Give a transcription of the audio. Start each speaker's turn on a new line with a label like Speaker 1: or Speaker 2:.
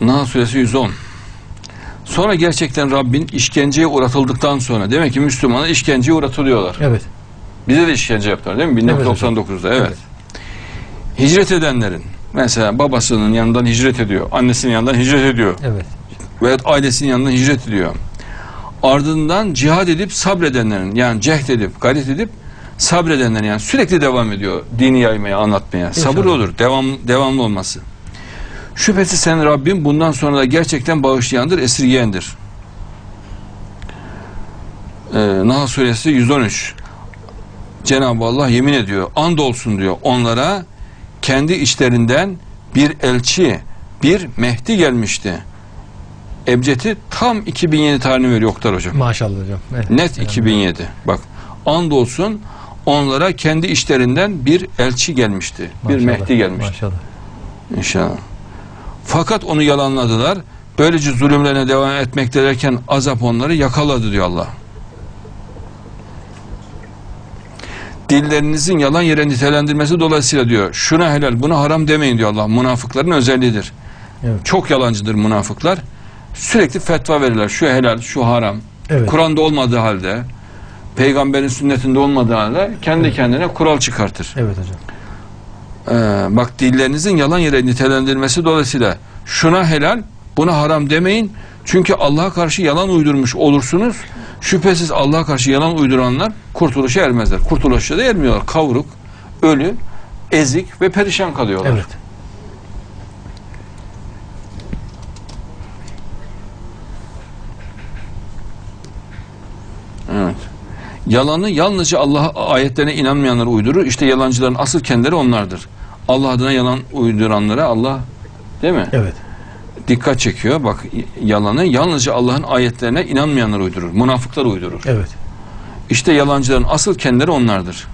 Speaker 1: Nahl suresi 110. Sonra gerçekten Rabbin işkenceye uğratıldıktan sonra demek ki Müslümana işkenceye uğratılıyorlar.
Speaker 2: Evet.
Speaker 1: Bize de işkence yaptılar değil mi?
Speaker 2: Evet
Speaker 1: 1999'da evet.
Speaker 2: Evet.
Speaker 1: Hicret edenlerin mesela babasının yanından hicret ediyor, annesinin yanından hicret ediyor
Speaker 2: Evet.
Speaker 1: veya ailesinin yanından hicret ediyor. Ardından cihad edip sabredenlerin yani cehd edip gayret edip sabredenlerin yani sürekli devam ediyor dini yaymaya, anlatmaya. Sabır
Speaker 2: İnşallah.
Speaker 1: olur, devam devamlı olması. Şüphesiz senin Rabbin bundan sonra da gerçekten bağışlayandır, esirgeyendir. Ee, Nahl suresi 113. Cenab-ı Allah yemin ediyor. Andolsun diyor. Onlara kendi içlerinden bir elçi, bir Mehdi gelmişti. Ebced'i tam 2007 tarihini veriyor Oktar hocam.
Speaker 2: Maşallah hocam. Evet.
Speaker 1: Net
Speaker 2: Evet.
Speaker 1: 2007. Bak andolsun onlara kendi işlerinden bir elçi gelmişti. Bir
Speaker 2: Maşallah,
Speaker 1: Mehdi gelmişti.
Speaker 2: Maşallah.
Speaker 1: İnşallah. Fakat onu yalanladılar. Böylece zulümlerine devam etmektelerken azap onları yakaladı diyor Allah. Dillerinizin yalan yere nitelendirmesi dolayısıyla diyor. Şuna helal, buna haram demeyin diyor Allah. Münafıkların özelliğidir.
Speaker 2: Evet.
Speaker 1: Çok yalancıdır münafıklar. Sürekli fetva verirler. Şu helal, şu haram.
Speaker 2: Evet.
Speaker 1: Kur'an'da olmadığı halde, peygamberin sünnetinde olmadığı halde kendi
Speaker 2: Evet.
Speaker 1: kendine kural çıkartır.
Speaker 2: Evet hocam.
Speaker 1: Ee, bak dillerinizin yalan yere nitelendirmesi dolayısıyla şuna helal, buna haram demeyin. Çünkü Allah'a karşı yalan uydurmuş olursunuz. Şüphesiz Allah'a karşı yalan uyduranlar kurtuluşa ermezler. Kurtuluşa da ermiyorlar. Kavruk, ölü, ezik ve perişan kalıyorlar.
Speaker 2: Evet.
Speaker 1: Yalanı yalnızca Allah ayetlerine inanmayanlar uydurur. İşte yalancıların asıl kendileri onlardır. Allah adına yalan uyduranlara Allah değil mi?
Speaker 2: Evet.
Speaker 1: Dikkat çekiyor. Bak yalanı yalnızca Allah'ın ayetlerine inanmayanlar uydurur. Münafıklar uydurur.
Speaker 2: Evet.
Speaker 1: İşte yalancıların asıl kendileri onlardır.